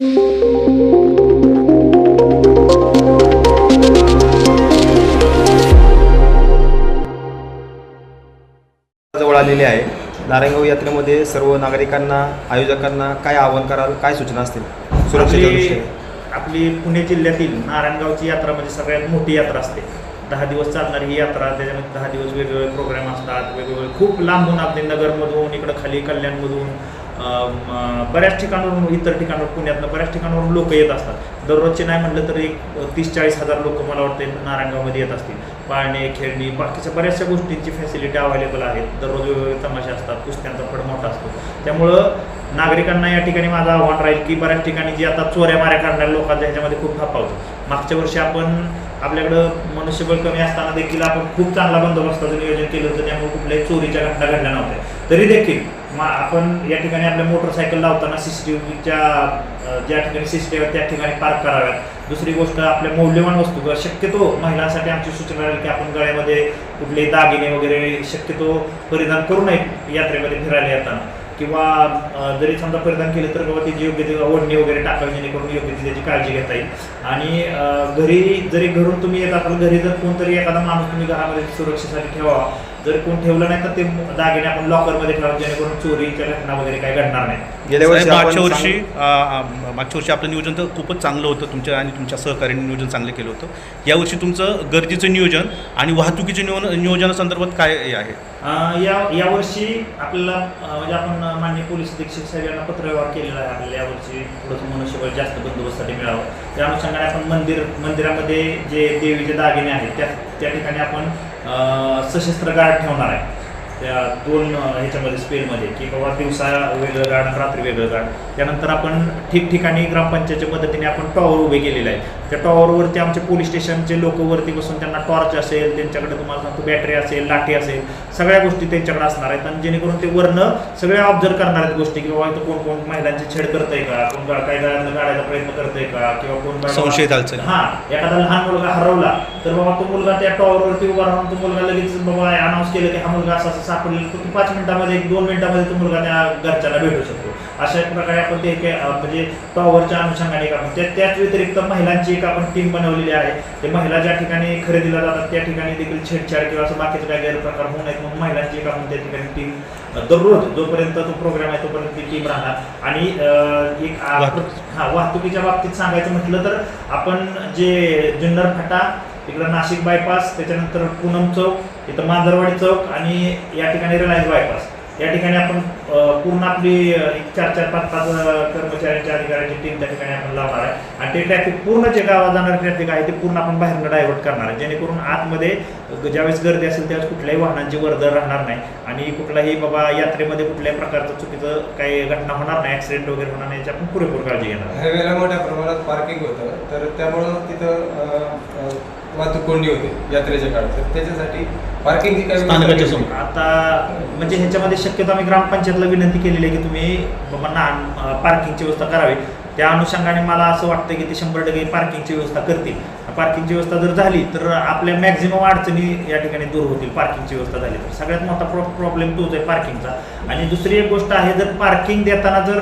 जवळ आलेली आहे. नारायणगाव यात्रेमध्ये सर्व नागरिकांना आयोजकांना काय आवाहन कराल काय सूचना असतील? सुरक्षेच्या आपली दृष्टीने. आपली पुणे जिल्ह्यातील नारायणगावची यात्रा म्हणजे सगळ्यात मोठी यात्रा असते. दहा दिवस चालणारी ही यात्रा त्याच्यामध्ये दहा दिवस वेगवेगळे प्रोग्राम असतात वेगवेगळे खूप लांबून आपले नगरमधून इकडं खाली कल्याणमधून बऱ्याच ठिकाणावरून इतर ठिकाणावर पुण्यातनं बऱ्याच ठिकाणावरून लोक येत असतात. दररोजचे नाही म्हटलं तर एक तीस चाळीस हजार लोक मला वाटते नारायणगावमध्ये येत असतील. पाळणे खेळणी बाकीच्या बऱ्याचशा गोष्टींची फॅसिलिटी अवेलेबल आहेत. दररोज वेगवेगळे तमाशे असतात कुस्त्यांचा फड मोठा असतो. त्यामुळं नागरिकांना या ठिकाणी माझं आव्हान राहील की बऱ्याच ठिकाणी जी आता चोऱ्या माऱ्या करणाऱ्या लोकांच्या ह्याच्यामध्ये खूप फापावतो मागच्या वर्षी आपण आपल्याकडं मनुष्यबळ कमी असताना देखील आपण खूप चांगला बंदोबस्ताचं नियोजन केलं होतं त्यामुळे कुठल्याही चोरीच्या घटना घडल्या नव्हत्या. तरी देखील मा आपण या ठिकाणी आपल्या मोटरसायकल लावताना सी सी टी व्हीच्या ज्या ठिकाणी सी सी टी व्ही त्या ठिकाणी पार्क कराव्यात. दुसरी गोष्ट आपल्या मौल्यवान वस्तू किंवा शक्यतो महिलांसाठी आमची सूचना राहील की आपण गळ्यामध्ये कुठले दागिने वगैरे शक्यतो परिधान करू नये यात्रेमध्ये फिरायला येताना. किंवा जरी समजा परिधान केलं तर बाबा त्याची योग्य ते ओढणी वगैरे टाकावी जेणेकरून योग्य ती त्याची काळजी घेता येईल. आणि घरी जरी घरून तुम्ही येत असाल घरी जर कोणतरी एखादा माणूस तुम्ही घरामध्ये सुरक्षेसाठी ठेवावा जर कोण ठेवलं नाही तर ते दागिने आपण लॉकरमध्ये ठेवा जेणेकरून चोरीच्या घटना वगैरे काही घडणार नाही. गेल्या वर्षी साहेब, आपण मागच्या वर्षी सांग- मागच्या वर्षी आपलं नियोजन तर खूपच चांगलं होतं. तुमच्या आणि तुमच्या सहकार्याने नियोजन चांगलं केलं होतं. यावर्षी तुमचं गरजेचं नियोजन आणि वाहतुकीच्या नियो नियोजनासंदर्भात काय हे आहे? अ, या यावर्षी आपल्याला अ, म्हणजे आपण अ, माननीय पोलीस अधीक्षक साहेब यांना पत्रव्यवहार केलेला आहे. आपल्याला यावर्षी थोडंसं मनुष्यबळ जास्त बंदोबस्तासाठी मिळावं. त्या अनुषंगाने आपण मंदिर मंदिरामध्ये जे देवीचे दागिने आहेत त्या त्या ठिकाणी आपण सशस्त्र गार्ड ठेवणार आहे. त्या दोन ह्याच्यामध्ये स्पेलमध्ये की बाबा दिवसा वेगळं आणि रात्री वेगळं गार्ड त्यानंतर आपण ठिकठिकाणी ग्रामपंचायतच्या मदतीने आपण टॉवर उभे केलेले आहे त्या टॉवरवरती आमचे पोलीस स्टेशनचे लोक वरती बसून त्यांना टॉर्च असेल त्यांच्याकडे तुम्हाला सांगतो बॅटरी असेल लाठी असेल सगळ्या गोष्टी त्यांच्याकडे असणार आहेत. आणि जेणेकरून ते वरनं सगळे ऑब्झर्व करणार आहेत गोष्टी की बाबा इथं कोण कोण महिलांची छेड करतंय का? कोण काही गाड्यांना गाड्याचा प्रयत्न करतंय का? किंवा कोण संशयित. हा एखादा लहान मुलगा हरवला तर बाबा तो मुलगा त्या टॉवरवरती उभा राहून तो मुलगा लगेच बाबा अनाऊन्स केलं की हा मुलगा असं सापडलेला तो पाच मिनिटामध्ये एक दोन मिनिटामध्ये तो मुलगा त्या घरच्याला भेटू शकतो. अशा एक प्रकारे आपण ते एक, म्हणजे टॉवरच्या अनुषंगाने एक आपण त्या त्याच व्यतिरिक्त महिलांची एक आपण टीम बनवलेली आहे. ते महिला ज्या ठिकाणी खरेदीला जातात त्या ठिकाणी देखील छेडछाड किंवा असं बाकीचं काही गैरप्रकार होऊ नयेत. म्हणून महिलांची एक आपण त्या ठिकाणी टीम दररोज जोपर्यंत तो प्रोग्राम आहे तोपर्यंत ती टीम राहणार. आणि एक. हा वाहतुकीच्या बाबतीत सांगायचं म्हटलं तर आपण जे जुन्नर फाटा इकडं नाशिक बायपास त्याच्यानंतर पूनम चौक इथं मांजरवाडी चौक आणि या ठिकाणी रिलायन्स बायपास या ठिकाणी आपण पूर्ण आपली एक चार चार पाच पाच कर्मचाऱ्यांच्या अधिकाऱ्यांची टीम त्या ठिकाणी आपण लावणार आहे. आणि ते ट्रॅफिक पूर्ण जे गावात जाणार ट्रॅफिक आहे ते पूर्ण आपण बाहेरनं डायव्हर्ट करणार आहे. जेणेकरून आतमध्ये ज्यावेळेस गर्दी असेल त्यावेळेस कुठल्याही वाहनांची वर्दळ राहणार नाही. आणि कुठलाही बाबा यात्रेमध्ये कुठल्याही प्रकारचं चुकीचं काही घटना होणार नाही ऍक्सिडेंट वगैरे होणार नाही याची आपण पुरेपूर काळजी घेणार. हायवेला मोठ्या प्रमाणात पार्किंग होतं. तर त्यामुळं तिथं वाहतूक कोंडी होते यात्रेच्या काळात. तर त्याच्यासाठी पार्किंगची स्थानकाच्या. समोर. आता म्हणजे ह्याच्यामध्ये शक्यतो आम्ही ग्रामपंचायतला विनंती केलेली आहे की तुम्ही बाबा ना पार्किंगची व्यवस्था करावी. त्या अनुषंगाने मला असं वाटतं की ते शंभर टक्के पार्किंगची व्यवस्था करतील. पार्किंगची व्यवस्था जर झाली तर आपल्या मॅक्झिमम अडचणी या ठिकाणी दूर होतील पार्किंगची व्यवस्था झाली तर. सगळ्यात मोठा प्रॉ प्रॉब्लेम तोच आहे पार्किंगचा आणि दुसरी एक गोष्ट आहे जर पार्किंग देताना जर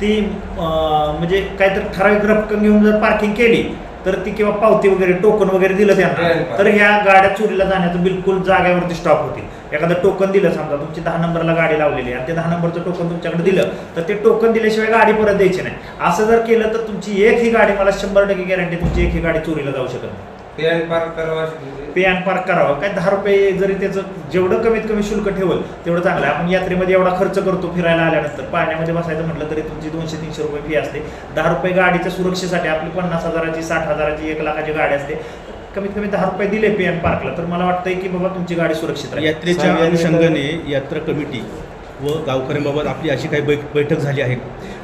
ती अं, म्हणजे काहीतरी ठराविक रक्कम घेऊन जर पार्किंग केली तर ती किंवा पावती वगैरे टोकन वगैरे दिलं त्यांना. तर ह्या गाड्या चोरीला जाण्याचं बिलकुल जागेवरती स्टॉप होतील. एखादं टोकन दिलं समजा तुमची दहा नंबरला गाडी लावलेली आणि ते दहा नंबरचं टोकन तुमच्याकडे दिलं तर ते टोकन दिल्याशिवाय गाडी परत द्यायची नाही. असं जर केलं तर तुमची एक ही गाडी मला शंभर टक्के गॅरंटी तुमची एक ही गाडी चोरीला जाऊ शकत नाही. पे आणि पार्क करावं अशी पे आणि पार्क करावं. काय दहा रुपये जरी त्याचं जेवढं कमीत कमी शुल्क ठेवल तेवढं चांगलं आहे. आपण यात्रेमध्ये एवढा खर्च करतो फिरायला आल्यानंतर. पाण्यामध्ये बसायचं म्हटलं तरी तुमची दोनशे तीनशे रुपये फी असते. दहा रुपये गाडीच्या सुरक्षेसाठी आपली पन्नास हजाराची साठ हजाराची एक लाखाची गाडी असते. कमीत कमी दहा रुपये दिले पे आणि पार्कला तर मला वाटतंय की बाबा तुमची गाडी सुरक्षित राहील. यात्रेच्या अनुषंगाने यात्रा कमिटी व गावकऱ्यांबाबत आपली अशी काही बैठ बैठक झाली आहे.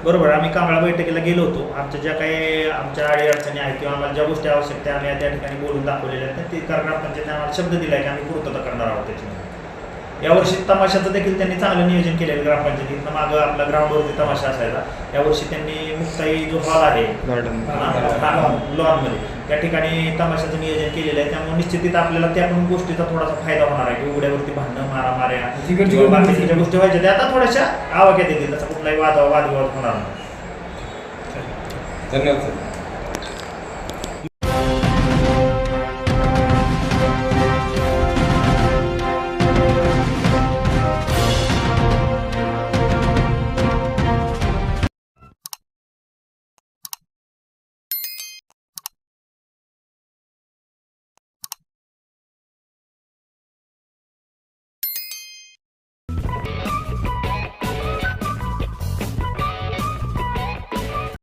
बरोबर आम्ही कांबळा बैठकीला गेलो होतो. आमच्या ज्या काही आमच्या अडीअडचणी आहेत किंवा आम्हाला ज्या गोष्टी आवश्यक त्या आम्ही त्या ठिकाणी बोलून दाखवलेल्या आहेत. ते कारण ग्रामपंचायतीने आम्हाला शब्द दिला आहे की आम्ही पूर्तता करणार आहोत त्याची यावर्षी तमाशाचं देखील त्यांनी चांगलं नियोजन केलेलं ग्रामपंचायतीनं मागं आपला ग्राउंडवरती तमाशा असायचा. यावर्षी त्यांनी मुक्ताई जो हॉल आहे गार्डन लॉनमध्ये त्या ठिकाणी तमाशाचं नियोजन केलेलं आहे. त्यामुळे निश्चितच आपल्याला त्या पण गोष्टीचा थोडासा फायदा होणार आहे. की उघड्यावरती भांडणं मारामाऱ्या किंवा गोष्ट- बाकीच्या गोष्टी व्हायच्या त्या आता थोड्याशा आवाक्यात येतील. त्याचा कुठलाही वाद वादविवाद होणार नाही. धन्यवाद सर.